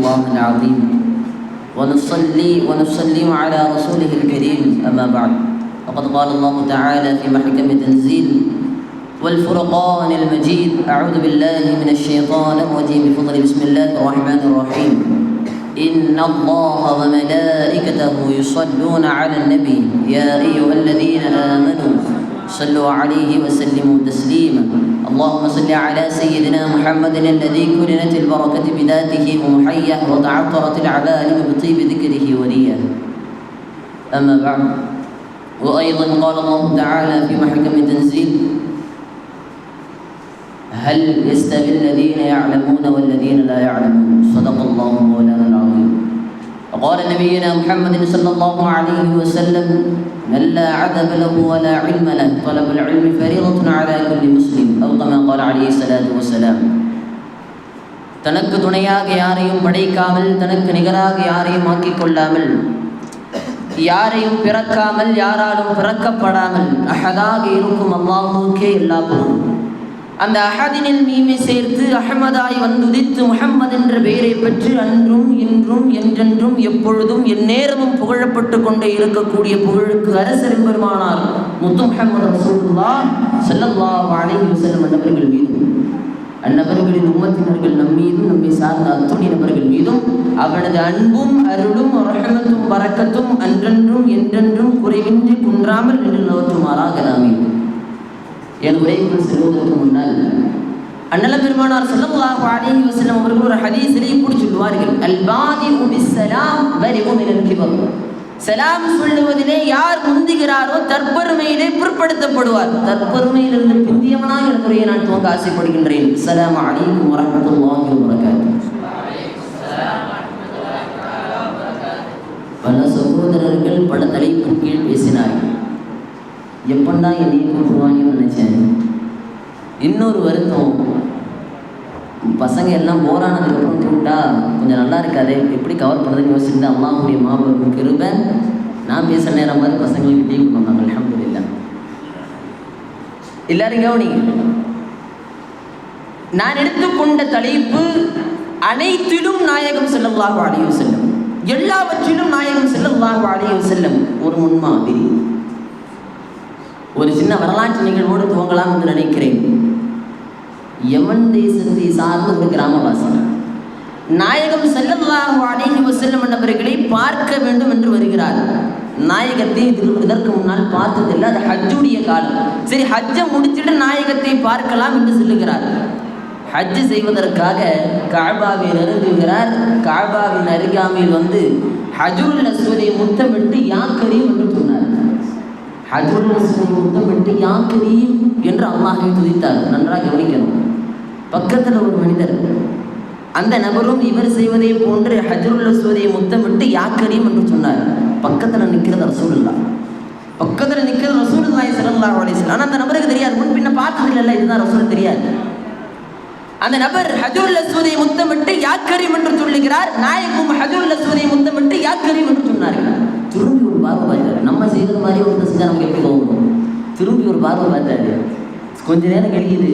الله العظيم. ونصلي ونسلم على رسوله الكريم أما بعد. فقد قال الله تعالى في محكم تنزيل والفرقان المجيد. أعوذ بالله من الشيطان الرجيم. بفضل بسم الله الرحمن الرحيم. إن الله وملائكته يصلون على النبي. يا أيها الذين آمنوا صلوا عليه وسلموا تسليما. اللهم صل على سيدنا محمد الذي كرنت البركة بذاته ومحيه وتعطرت العبائل بطيب ذكره وليا أما بعد وأيضا قال الله تعالى في محكم تنزيل هل يستوي الذين يعلمون والذين لا يعلمون؟ صدق الله مولانا العظيم. وقال نبينا محمد صلى الله عليه وسلم من لا عذب له ولا علم له طلب العلم فريضة على كل مسلم أو كما قال عليه الصلاة والسلام தனக்கு துணையாக யாரையும் படைக்காமல் தனக்கு நிகராக யாரையும் ஆக்கிக் கொள்ளாமல் யாரையும் பிறக்காமல் யாராலும் பிறக்கப்படாமல் அஹதாக இருக்கும் அல்லாஹுக்கே எல்லா பொருளும் அந்த அஹதினில் மீமை சேர்த்து அஹமதாய் வந்துதித்து முகம்மது என்ற பெயரை பெற்று அன்றும் இன்றும் என்றென்றும் எப்பொழுதும் எந்நேரமும் புகழப்பட்டு கொண்டே இருக்கக்கூடிய புகழுக்கு அரசர் பெருமானார் முத்து முகமது ரசூலுல்லா செல்லல்லா அலைஹி வஸல்லம் அன்னவர்கள் மீதும். அந்நபர்களின் உம்மத்தினர்கள் நம் மீதும் நம்மை சார்ந்த அத்துணை நபர்கள் மீதும் அவனது அன்பும் அருளும் ரஹமத்தும் பறக்கத்தும் அன்றென்றும் என்றென்றும் குறைவின்றி குன்றாமல் நின்று நோற்றுமாறாக நாமே என் உரைக்குள் செல்வதற்கு முன்னால் அண்ணல பெருமானார் ஸல்லல்லாஹு அலைஹி வஸல்லம் அவர்கள் ஒரு ஹதீஸிலே இப்படி சொல்வார்கள் அல் பாதி பிஸ்ஸலாம் வரிஹு மினல் கிபர். சலாம் சொல்லுவதிலே யார் முந்துகிறாரோ தற்பெருமையிலே பிற்படுத்தப்படுவார் தற்பெருமையிலிருந்து பிந்தியவனாக என் நான் துவங்க ஆசைப்படுகின்றேன். சலாம் அலைக்கும் வரஹ்மத்துல்லாஹி வபரகாத்துஹு. பல சகோதரர்கள் பல தலைப்பின் கீழ் பேசினார்கள். எப்பண்டா என்னை கூப்பிடுவாங்கன்னு நினச்சேன். இன்னொரு வருத்தம் பசங்க எல்லாம் போரானதுக்கப்புறம் கூப்பிட்டா கொஞ்சம் நல்லா இருக்காது எப்படி கவர் பண்ணுறதுன்னு யோசிச்சுட்டு அம்மாவுடைய மாபெரும் கிருபை. நான் பேசுகிற நேரம் மாதிரி பசங்களுக்கு டீ கொடுப்பாங்க அலமதுல்லா எல்லாரும் கவனிங்க நான் எடுத்துக்கொண்ட தலைப்பு அனைத்திலும் நாயகம் செல்லல்லாஹு அலைஹி செல்லும் எல்லாவற்றிலும் நாயகம் செல்லல்லாஹு அலைஹி செல்லும் ஒரு முன்மாதிரி. ஒரு சின்ன வரலாற்று நிகழ்வோடு துவங்கலாம் என்று நினைக்கிறேன். யமன் தேசத்தை சார்ந்த ஒரு கிராமவாசி. நாயகம் செல்லல்லாஹு அலைஹி செல்லும் என்பவர்களை பார்க்க வேண்டும் என்று வருகிறார். நாயகத்தை இது- இதற்கு முன்னால் பார்த்ததில்லை அது ஹஜ்ஜுடைய காலம். சரி ஹஜ்ஜை முடிச்சிட்டு நாயகத்தை பார்க்கலாம் என்று சொல்லுகிறார். ஹஜ் செய்வதற்காக காபாவை நெருங்குகிறார் காபாவின் அருகாமையில் வந்து ஹஜுருல் அஸ்வதை முத்தமிட்டு யாக்கரியும் என்று சொன்னார். ஹஜ்ருல் அஸ்வதை முத்தமிட்டு யாக்கரியும் என்று அல்லாஹை துதித்தார். நன்றாக கவனிக்கணும். பக்கத்தில் ஒரு மனிதர் அந்த நபரும் இவர் செய்வதை போன்று ஹஜ்ருல் அஸ்வதை முத்தமிட்டு யாக்கரியும் என்று சொன்னார். பக்கத்தில் நிற்கிறது ரசூலுல்லா பக்கத்தில் நிற்கிறது ரசூலுல்லாஹி ஸல்லல்லாஹு அலைஹி ஆனால் அந்த நபருக்கு தெரியாது. முன் பின்ன பார்த்தது இல்லை. இதுதான் ரசூல் தெரியாது. அந்த நபர் ஹஜூர் அஸ்வதை முத்தமிட்டு யாக்கரிம் என்று சொல்லுகிறார். நாயக்கும் ஹஜூர் அஸ்வதை முத்தமிட்டு யாக்கரிம் என்று சொன்னார்கள். திரும்பி ஒரு பார்வை பார்த்தாரு. நம்ம செய்கிற மாதிரி ஒரு செஞ்சால் நமக்கு எப்படி போகணும் திரும்பி ஒரு பார்வை பார்த்தாரு. கொஞ்ச நேரம் கழியுது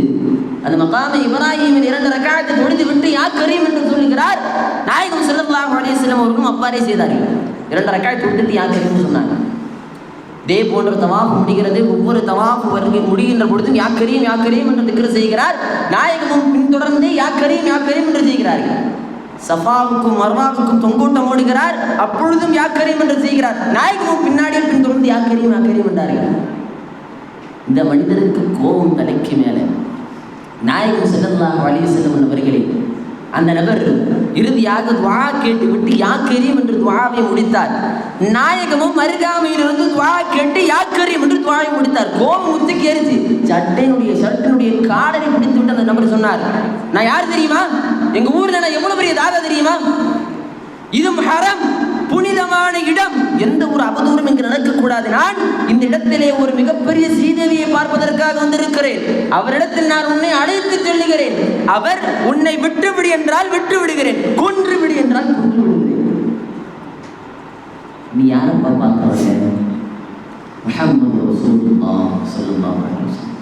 அந்த மகாம இப்ராஹிமின் இரண்டு ரக்காயத்தை தொழுது விட்டு யாக்கரிம் என்று சொல்லுகிறார். நாயகம் ஸல்லல்லாஹு அலைஹி அவர்களும் அப்பாரே செய்தார்கள். இரண்டு ரக்காயத்தை விட்டுட்டு யாக்கரிம்னு சொன்னாங்க. இதே போன்ற தவாப்பு முடிகிறது. ஒவ்வொரு தவாப்பு வருகை முடிகின்ற பொழுதும் யா கரியும் என்று திக்கிற செய்கிறார். நாயகமும் பின்தொடர்ந்து யாக்கரியும் யாக்கரியும் என்று செய்கிறார்கள். சஃபாவுக்கும் மர்வாவுக்கும் தொங்கோட்டம் ஓடுகிறார். அப்பொழுதும் யாக்கரியும் என்று செய்கிறார். நாயகமும் பின்னாடியே பின்தொடர்ந்து யாக்கரியும் யாக்கரியும் என்றார்கள். இந்த மனிதருக்கு கோபம் தலைக்கு மேலே. நாயகம் செல்லலாம் வழியை செல்லும் நபர்களே அந்த நபர் இறுதியாக துவா கேட்டு விட்டு யாக்கரியம் என்று துவாவை முடித்தார். நாயகமும் அருகாமையிலிருந்து துவா கேட்டு யாக்கரியம் என்று துவாவை முடித்தார். கோபம் முத்துக்கு கேரிச்சு சட்டையினுடைய ஷர்ட்டினுடைய காலரை பிடித்து விட்டு அந்த நபர் சொன்னார். நான் யார் தெரியுமா? எங்க ஊர்ல எவ்வளவு பெரிய தாதா தெரியுமா? இது ஹரம் புனிதமான இடம். எந்த ஒரு அவதூறும் இங்கு நடக்கக்கூடாது. நான் இந்த இடத்திலே ஒரு மிகப்பெரிய ஸ்ரீதேவியை பார்ப்பதற்காக வந்திருக்கிறேன். அவரிடத்தில் நான் உன்னை அழைத்து செல்லுகிறேன். அவர் உன்னை விட்டுவிடு என்றால் விட்டு விடுகிறேன் கொன்று விடு என்றால் கொன்று விடுகிறேன் நீ யாரும் பார்க்கறவங்க முஹம்மது ரசூலுல்லாஹ் ஸல்லல்லாஹு அலைஹி வஸல்லம்.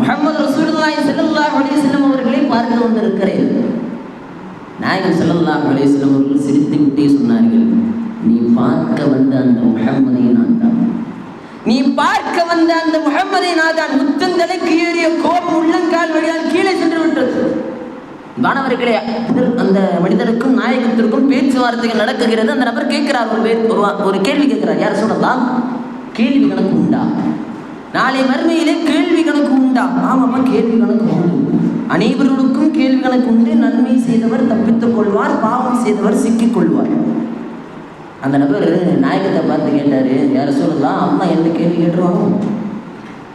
முஹம்மது ரசூலுல்லாஹி ஸல்லல்லாஹு அலைஹி வஸல்லம் அவர்களை பார்க்க வந்திருக்கிறேன். நாயகம் செல்லலாம் அலைஹி வஸல்லம் சிரித்து விட்டே சொன்னார்கள் நீ பார்க்க வந்த அந்த முகம்மதை நான் தான். நீ பார்க்க வந்த அந்த முகம்மதை நான் தான். முத்தந்தலைக்கு ஏறிய கோபம் உள்ளங்கால் வழியால் கீழே சென்று விட்டது. மாணவர்களே அந்த மனிதருக்கும் நாயகத்திற்கும் பேச்சுவார்த்தைகள் நடக்குகிறது. அந்த நபர் கேட்கிறார் ஒரு பேர் ஒரு ஒரு கேள்வி கேட்கிறார் யார் சொல்லலாம் கேள்வி கணக்கு உண்டா? நாளை மறுமையிலே கேள்வி கணக்கு உண்டா? ஆமாம்மா கேள்வி கணக்கு உண்டு. அனைவர்களுக்கும் கேள்விகளை கொண்டு நன்மை செய்தவர் தப்பித்துக் கொள்வார் பாவம் செய்தவர் சிக்கிக் கொள்வார். அந்த நபர் நாயகத்தை பார்த்து கேட்டாரு யார சொல்லலாம் அம்மா என்ன கேள்வி கேட்டுருவானோ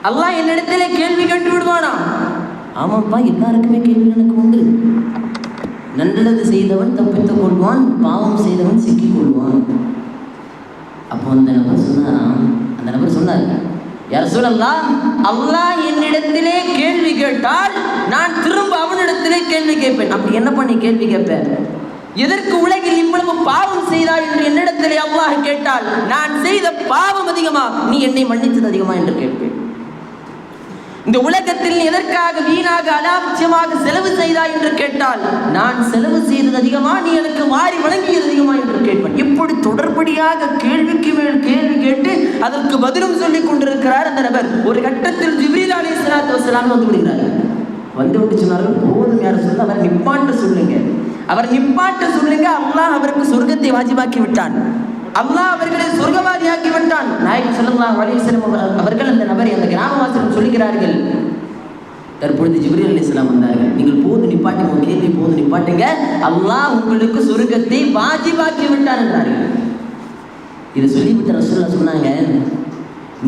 அல்லாஹ் என்னிடத்துல கேள்வி கேட்டு விடுவானா ஆமாப்பா எல்லாருக்குமே கேள்வி எனக்கு உண்டு. நல்லது செய்தவன் தப்பித்துக் கொள்வான் பாவம் செய்தவன் சிக்கிக் கொள்வான். அப்போ அந்த நபர் சொன்னாராம் அந்த நபர் சொன்னார் யார் அல்லாஹ் என்னிடத்திலே கேள்வி கேட்டால் நான் திரும்ப அவனிடத்திலே கேள்வி கேட்பேன். அப்படி என்ன பண்ணி கேள்வி கேட்பேன் எதற்கு உலகில் இவ்வளவு பாவம் செய்தாய் என்று என்னிடத்திலே அல்லாஹ் கேட்டால் நான் செய்த பாவம் அதிகமா நீ என்னை மன்னித்தது அதிகமா என்று கேட்பேன். இந்த உலகத்தில் எதற்காக வீணாக அனாவசியமாக செலவு செய்தாய் என்று கேட்டால் நான் செலவு செய்தது அதிகமா நீ எனக்கு மாறி வழங்கியது அதிகமா என்று கேட்பேன். இப்படி தொடர்படியாக கேள்விக்கு மேல் கேள்வி கேட்டு அதற்கு பதிலும் சொல்லிக் கொண்டிருக்கிறார் அந்த நபர். ஒரு கட்டத்தில் ஜிப்ரீல் அலி சலாத்து வசலாம் வந்து விடுகிறார். வந்து விட்டு சொன்னார்கள் போதும் யார் சொல்ல அவர் நிப்பாட்ட சொல்லுங்க. அவர் நிப்பாட்ட சொல்லுங்க அல்லாஹ் அவருக்கு சொர்க்கத்தை வாஜிபாக்கி விட்டான். அல்லாஹ் அவர்களை சொர்க்கவாதியாக்கி விட்டான் நாயகம் ஸல்லல்லாஹு வலிசலம் அவர்கள் அந்த நபரை அந்த கிராமவாசிகள் சொல்லுகிறார்கள். தற்பொழுது ஜிப்ரி அலி இஸ்லாம் வந்தார்கள். நீங்கள் போது நிப்பாட்டி உங்க கேள்வி போது நிப்பாட்டுங்க. அல்லாஹ் உங்களுக்கு சொர்க்கத்தை வாஜிபாக்கி விட்டான் என்றார்கள். இது சொல்லிவிட்டு ரசூல்லா சொன்னாங்க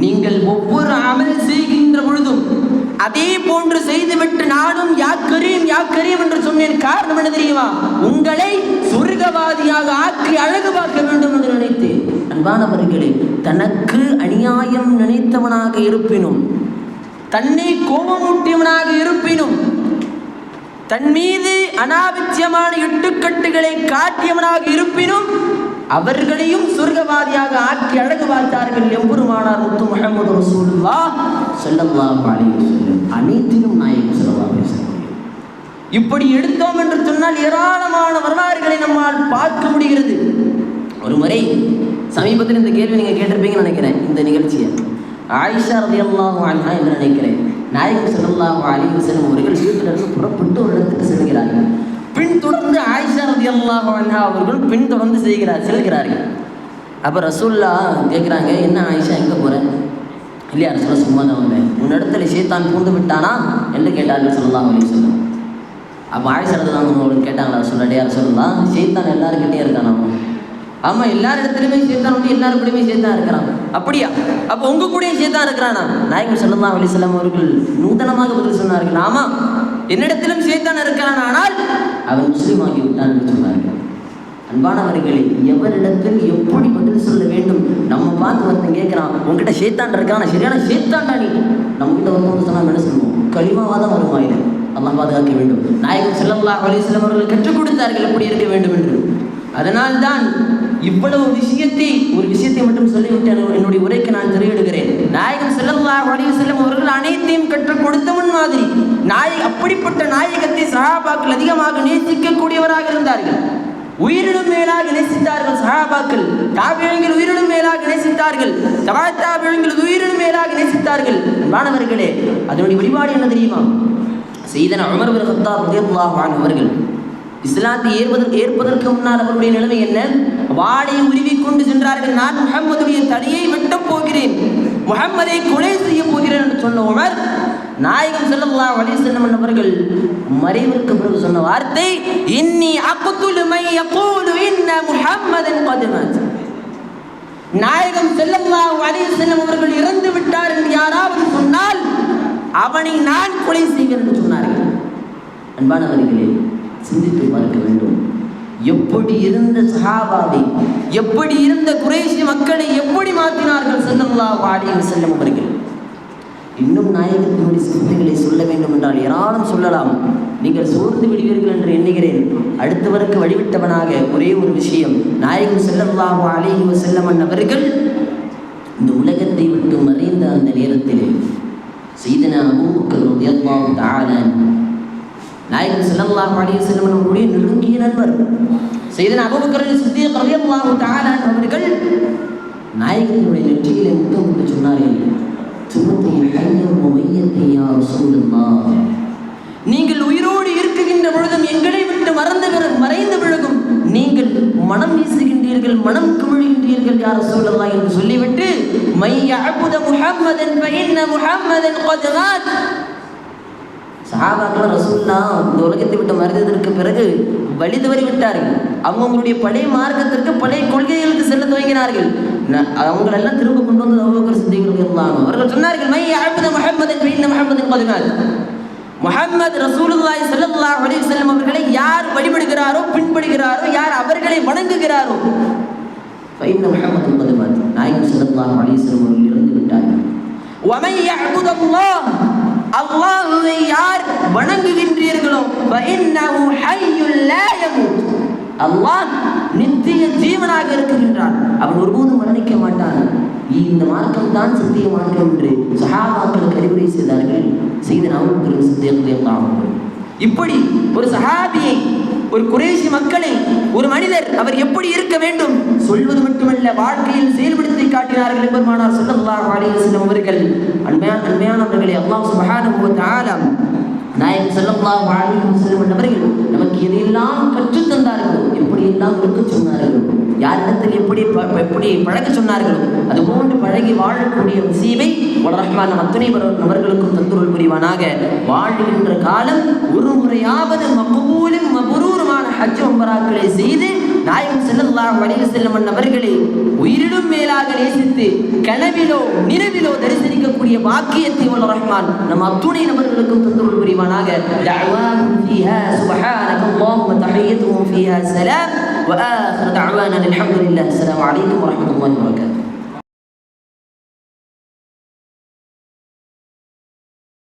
நீங்கள் ஒவ்வொரு அமல் செய்கின்ற பொழுதும் அதே போன்று செய்துவிட்டு நானும் யா கரீம் யா கரீம் என்று சொன்னேன். காரணம் என்ன தெரியுமா? உங்களை சொர்க்கவாதியாக ஆக்கி அழகு பார்க்க வேண்டும் என்று நினைத்தேன். அன்பானவர்களே தனக்கு அநியாயம் நினைத்தவனாக இருப்பினும் தன்னை கோபமூட்டியவனாக இருப்பினும் தன் மீது அனாவசியமான இட்டுக்கட்டுகளை காட்டியவனாக இருப்பினும் அவர்களையும் சொர்க்கவாதியாக ஆக்கி அழகு பார்த்தார்கள் எம்பெருமானார் முத்து முகமது ரசூலுல்லா ஸல்லல்லாஹு அலைஹி அனைத்திலும் நாயகம் ஸல்லல்லாஹு பேசுகிறேன் இப்படி எடுத்தோம் என்று சொன்னால் ஏராளமான வரலாறுகளை நம்மால் பார்க்க முடிகிறது. ஒரு முறை சமீபத்தில் இந்த கேள்வி நீங்கள் கேட்டிருப்பீங்கன்னு நினைக்கிறேன் இந்த நிகழ்ச்சியை. ஆயிஷா ரலியல்லாஹு அன்ஹா என்று நினைக்கிறேன். நாயகம் செல்லாஹ் அலைஹி செல்லும் அவர்கள் வீட்டிலிருந்து புறப்பட்டு ஒரு இடத்துக்கு செல்கிறார்கள் பின்தொடர்ந்து ஆயிஷா ரதி அல்லாஹ் அன்ஹா அவர்கள் பின் தொடர்ந்து செய்கிறார் செல்கிறார்கள். அப்போ ரசூல்லா கேட்குறாங்க என்ன ஆயிஷா எங்கே போகிறேன் இல்லையா ரசூல்லா சும்மா தான் வந்தேன். உன்னிடத்துல சேத்தான் பூந்து விட்டானா? என்று கேட்டார்கள் சொல்லலாம் அப்படின்னு வஸல்லம். அப்போ ஆயிஷரது தான் உங்களுக்கு கேட்டாங்களா? சொல்லடியார் சொல்லலாம் சீத்தான் எல்லாருக்கிட்டே இருக்கான் அவன் ஆமாம் எல்லார் இடத்துலையுமே சேத்தான் வந்து எல்லாரு கூடயுமே சேத்தான் இருக்கிறான். அப்படியா? அப்போ உங்க கூடயும் சேத்தான் இருக்கிறானா? நாயகம் ஸல்லல்லாஹு அலைஹி செல்லம் அவர்கள் நூதனமாக பதில் சொன்னார்கள். ஆமாம் என்னிடத்திலும் சேர்த்தான் இருக்கிறான் ஆனால் அவன் முஸ்லீம் ஆகி விட்டான் என்று சொன்னார்கள். அன்பானவர்களே எவரிடத்தில் எப்படி பதில் சொல்ல வேண்டும்? நம்ம பார்த்து ஒருத்தன் கேட்குறான் உங்ககிட்ட சேத்தான் இருக்கான் சரியான சேத்தான்டா நீ. நம்மகிட்ட ஒருத்தவங்க சொன்னா என்ன சொல்லுவோம்? களிமாவாதான் வருமா இது? அல்லாஹ் பாதுகாக்க வேண்டும். நாயகம் ஸல்லல்லாஹு அலிஸ்லம் அவர்கள் கற்றுக் கொடுத்தார்கள் எப்படி இருக்க வேண்டும் என்று. அதனால் தான் இவ்வளவு விஷயத்தை ஒரு விஷயத்தை மட்டும் சொல்லிவிட்டு என்னுடைய உரைக்கு நான் திரையிடுகிறேன். நாயகம் செல்லல்லா அலைஹி அவர்கள் அனைத்தையும் கற்றுக் கொடுத்தவன் மாதிரி. நாய அப்படிப்பட்ட நாயகத்தை சகாபாக்கள் அதிகமாக நேசிக்கக்கூடியவராக இருந்தார்கள். உயிரினும் மேலாக நேசித்தார்கள் சகாபாக்கள் தாபியங்கள் உயிரினும் மேலாக நேசித்தார்கள். தபா தாபியங்கள் உயிரினும் மேலாக நேசித்தார்கள். மாணவர்களே அதனுடைய வழிபாடு என்ன தெரியுமா? செய்தன உமர் பின் ஹத்தாப் ரலியல்லாஹு அன்ஹு அவர்கள் இஸ்லாத்தை ஏற்பதற்கு ஏற்பதற்கு முன்னால் அவருடைய நிலைமை என்ன? வாளை உருவி கொண்டு சென்றார்கள். நான் முகம்மதுடைய தடியை வெட்டப் போகிறேன். முகம்மதை கொலை செய்ய போகிறேன் என்று சொன்ன உமர் நாயகம் செல்லல்லா அலைஹி செல்லும் அவர்கள் மறைவிற்கு பிறகு சொன்ன வார்த்தை இன்னி அக்துலு மை யகூலு இன்ன முஹம்மதன் நாயகம் செல்லல்லா அலைஹி செல்லும் அவர்கள் இறந்து விட்டார் என்று யாராவது சொன்னால் அவனை நான் கொலை செய்வேன் என்று சொன்னார்கள். அன்பானவர்களே சிந்தித்து பார்க்க வேண்டும். எப்படி இருந்த சஹாபாவை எப்படி இருந்த குறைசி மக்களை எப்படி மாற்றினார்கள் செல்லல்லா வாடியில் செல்லும் அவர்கள்? இன்னும் நாயகத்தினுடைய சிந்தனைகளை சொல்ல வேண்டும் என்றால் ஏராளம் சொல்லலாம். நீங்கள் சோர்ந்து விடுவீர்கள் என்று எண்ணுகிறேன். அடுத்தவருக்கு வழிவிட்டவனாக ஒரே ஒரு விஷயம் நாயகம் ஸல்லல்லாஹு அலைஹி செல்லமன் அவர்கள் இந்த உலகத்தை விட்டு மறைந்த அந்த நேரத்திலே செய்தன அபூபக்கர் ரலியல்லாஹு தஆலா நாயகன் ஸல்லல்லாஹு அலைஹி வஸல்லம் அவர்களுடைய நெருங்கிய நண்பர் செய்தன அபூபக்கர் சித்திக் ரலியல்லாஹு தஆலா அவர்கள் நாயகத்தினுடைய நெற்றியிலே முத்தம் கொண்டு சொன்னார்கள் சுமத்தை ஹையம் மையத்தை யா ரசூலுல்லாஹ். நீங்கள் உயிரோடு இருக்கின்ற பொழுதும் எங்களை விட்டு மறந்து விலகும் நீங்கள் மனம் நீங்கள் மனம் குமிழ்கின்றீர்கள் யார் சூழலா என்று சொல்லிவிட்டு மைய அபுத முஹம்மதன் பையன்ன சஹாபாக்கள் ரசூல்லா இந்த உலகத்தை விட்டு மறைந்ததற்கு பிறகு வழி தவறி விட்டார்கள். அவங்களுடைய பழைய மார்க்கத்திற்கு பழைய கொள்கைகளுக்கு செல்ல துவங்கினார்கள். அவங்களெல்லாம் திரும்ப கொண்டு வந்து அவ்வளோக்கர் சிந்திகள் இருந்தாங்க அவர்கள் சொன்னார்கள் மை அபுத முஹம்மதன் பையன்ன முஹம்மதன் கொஞ்சநாத் முகமது ரசூலுல்லாய் செல்லல்லா அலி செல்லம் அவர்களை யார் வழிபடுகிறாரோ பின்படுகிறாரோ யார் அவர்களை வணங்குகிறாரோ ஃபைன்ன முஹம்மது قد مات நாயகம் ஸல்லல்லாஹு அலைஹி வஸல்லம் அவர்கள் இறந்து விட்டார்கள் ومن يعبد الله அல்லாஹ்வை யார் வணங்குகின்றீர்களோ فإنه حي لا يموت அல்லாஹ் நித்திய ஜீவனாக இருக்கின்றான் அவன் ஒருபோதும் மரணிக்க மாட்டான் இந்த மார்க்கம் தான் சத்திய மார்க்கம் என்று சஹாபாக்களுக்கு அறிவுரை செய்தார்கள் செய்த நாமக்கல் சித்தியம் இப்படி ஒரு சஹாபியை ஒரு குறைசி மக்களை ஒரு மனிதர் அவர் எப்படி இருக்க வேண்டும் சொல்வது மட்டுமல்ல வாழ்க்கையில் செயல்படுத்தி காட்டினார்கள் பெருமானார் சொல்லல்லாஹ் அலைஹி அவர்கள். அன்மையான அன்மையானவர்களை அல்லாஹ் சுப்ஹானஹு ஆலம் நாயகம் ஸல்லல்லாஹு அலைஹி வஸல்லம் அவர்கள் நமக்கு எதையெல்லாம் கற்றுத் எப்படி எப்படியெல்லாம் இருக்க சொன்னார்களோ யாரிடத்தில் எப்படி ப- எப்படி பழக சொன்னார்களோ அதுபோன்று பழகி வாழக்கூடிய நசீபை வல்ல ரஹ்மான் அத்துணை அவர்களுக்கும் தந்துருள் புரிவானாக. வாழ்கின்ற காலம் ஒரு முறையாவது மகபூலும் மபுரூருமான ஹஜ் உம்பராக்களை செய்து நாயகம் ஸல்லல்லாஹு அலைஹி வஸல்லம் அவர்களை உயிரிலும் மேலாக நேசித்து கனவிலோ நினைவிலோ தரிசனிக்கக்கூடிய பாக்கியத்தை வல்ல ரஹ்மான் நம் அத்துணை நபர்களுக்கும் தந்துருள் புரிவானாக دعواهم فيها سبحانك اللهم تحيتهم فيها سلام وآخر دعوانا الحمد لله السلام عليكم ورحمة الله وبركاته